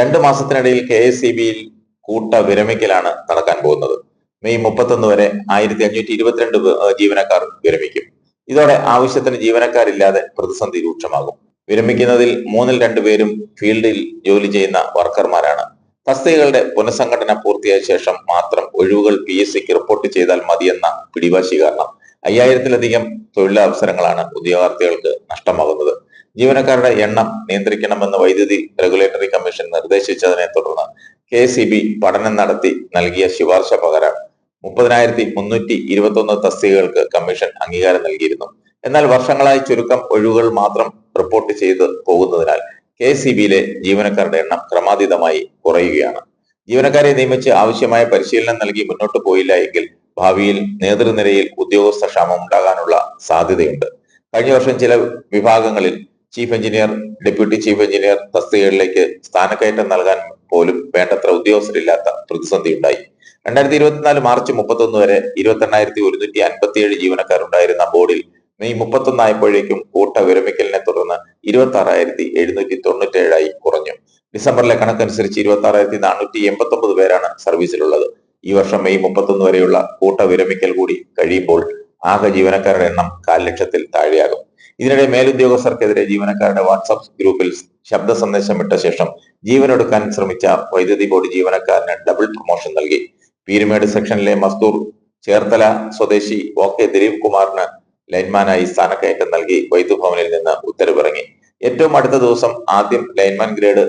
രണ്ട് മാസത്തിനിടയിൽ K S C ബിയിൽ കൂട്ട വിരമിക്കലാണ് നടക്കാൻ പോകുന്നത്. മെയ് മുപ്പത്തൊന്ന് വരെ ആയിരത്തി അഞ്ഞൂറ്റി ഇരുപത്തിരണ്ട് ജീവനക്കാർ വിരമിക്കും. ഇതോടെ ആവശ്യത്തിന് ജീവനക്കാരില്ലാതെ പ്രതിസന്ധി രൂക്ഷമാകും. വിരമിക്കുന്നതിൽ മൂന്നിൽ രണ്ടുപേരും ഫീൽഡിൽ ജോലി ചെയ്യുന്ന വർക്കർമാരാണ്. തസ്തികകളുടെ പുനഃസംഘടന പൂർത്തിയായ ശേഷം മാത്രം ഒഴിവുകൾ പി എസ് സിക്ക് റിപ്പോർട്ട് ചെയ്താൽ മതിയെന്ന പിടിവാശി കാരണം അയ്യായിരത്തിലധികം തൊഴിലവസരങ്ങളാണ് ഉദ്യോഗാർത്ഥികൾക്ക് നഷ്ടമാകുന്നത്. ജീവനക്കാരുടെ എണ്ണം നിയന്ത്രിക്കണമെന്ന് വൈദ്യുതി റെഗുലേറ്ററി കമ്മീഷൻ നിർദ്ദേശിച്ചതിനെ തുടർന്ന് കെ സി ബി പഠനം നടത്തി നൽകിയ ശുപാർശ പകരം മുപ്പതിനായിരത്തി മുന്നൂറ്റി ഇരുപത്തൊന്ന് തസ്തികകൾക്ക് കമ്മീഷൻ അംഗീകാരം നൽകിയിരുന്നു. എന്നാൽ വർഷങ്ങളായി ചുരുക്കം ഒഴിവുകൾ മാത്രം റിപ്പോർട്ട് ചെയ്ത് പോകുന്നതിനാൽ കെ സി ബിയിലെ ജീവനക്കാരുടെ എണ്ണം ക്രമാതീതമായി കുറയുകയാണ്. ജീവനക്കാരെ നിയമിച്ച് ആവശ്യമായ പരിശീലനം നൽകി മുന്നോട്ട് പോയില്ല എങ്കിൽ ഭാവിയിൽ നേതൃനിരയിൽ ഉദ്യോഗസ്ഥ ക്ഷാമം ഉണ്ടാകാനുള്ള സാധ്യതയുണ്ട്. കഴിഞ്ഞ വർഷം ചില വിഭാഗങ്ങളിൽ chief engineer deputy chief engineer തസ്തികകളിലേക്ക് സ്ഥാനക്കയറ്റം നൽകാൻ പോലും വേണ്ടത്ര ഉദ്യോഗസ്ഥരില്ലാത്ത പ്രതിസന്ധി ഉണ്ടായി രണ്ടായിരത്തി ഇരുപത്തിനാല് മാർച്ച് മുപ്പത്തൊന്ന് വരെ ഇരുപത്തി എണ്ണായിരത്തി ഒരുന്നൂറ്റി അൻപത്തിയേഴ് ജീവനക്കാരുണ്ടായിരുന്ന ബോർഡിൽ മെയ് മുപ്പത്തൊന്നായപ്പോഴേക്കും കൂട്ട വിരമിക്കലിനെ തുടർന്ന് ഇരുപത്തി ആറായിരത്തി എഴുന്നൂറ്റി തൊണ്ണൂറ്റി ഏഴായി കുറഞ്ഞു. ഡിസംബറിലെ കണക്കനുസരിച്ച് ഇരുപത്തി ആറായിരത്തി നാനൂറ്റി എൺപത്തി ഒമ്പത് പേരാണ് സർവീസിലുള്ളത്. ഈ വർഷം മെയ് മുപ്പത്തൊന്ന് വരെയുള്ള കൂട്ട വിരമിക്കൽ കൂടി കഴിയുമ്പോൾ ആകെ ജീവനക്കാരുടെ എണ്ണം കാൽ ലക്ഷത്തിൽ താഴെയാകും. ഇതിനിടെ മേലുദ്യോഗസ്ഥർക്കെതിരെ ജീവനക്കാരുടെ വാട്സാപ്പ് ഗ്രൂപ്പിൽ ശബ്ദ സന്ദേശം വിട്ട ശേഷം ജീവനൊടുക്കാൻ ശ്രമിച്ച വൈദ്യുതി ബോർഡ് ജീവനക്കാരന് ഡബിൾ പ്രൊമോഷൻ നൽകി. പീരുമേട് സെക്ഷനിലെ മസ്തൂർ ചേർത്തല സ്വദേശി ഒ കെ ദിലീപ് കുമാറിന് ലൈൻമാനായി സ്ഥാനക്കയറ്റം നൽകി വൈദ്യുഭവനിൽ നിന്ന് ഉത്തരവിറങ്ങി. ഏറ്റവും അടുത്ത ദിവസം ആദ്യം ലൈൻമാൻ ഗ്രേഡ്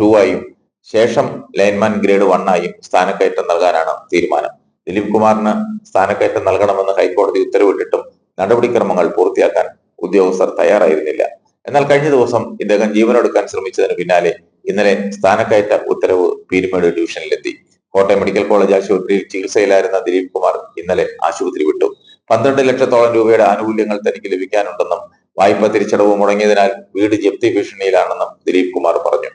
ടു ആയും ശേഷം ലൈൻമാൻ ഗ്രേഡ് വൺ ആയും സ്ഥാനക്കയറ്റം നൽകാനാണ് തീരുമാനം. ദിലീപ് കുമാറിന് സ്ഥാനക്കയറ്റം നൽകണമെന്ന് ഹൈക്കോടതി ഉത്തരവിട്ടിട്ടും നടപടിക്രമങ്ങൾ പൂർത്തിയാക്കാൻ ഉദ്യോഗസ്ഥർ തയ്യാറായിരുന്നില്ല. എന്നാൽ കഴിഞ്ഞ ദിവസം ഇദ്ദേഹം ജീവനൊടുക്കാൻ ശ്രമിച്ചതിന് പിന്നാലെ ഇന്നലെ സ്ഥാനക്കയറ്റ ഉത്തരവ് പീരുമേട് ഡിവിഷനിലെത്തി. കോട്ടയം മെഡിക്കൽ കോളേജ് ആശുപത്രിയിൽ ചികിത്സയിലായിരുന്ന ദിലീപ് കുമാർ ഇന്നലെ ആശുപത്രി വിട്ടു. പന്ത്രണ്ട് ലക്ഷത്തോളം രൂപയുടെ ആനുകൂല്യങ്ങൾ തനിക്ക് ലഭിക്കാനുണ്ടെന്നും വായ്പ തിരിച്ചടവ് മുടങ്ങിയതിനാൽ വീട് ജപ്തി ഭീഷണിയിലാണെന്നും ദിലീപ് കുമാർ പറഞ്ഞു.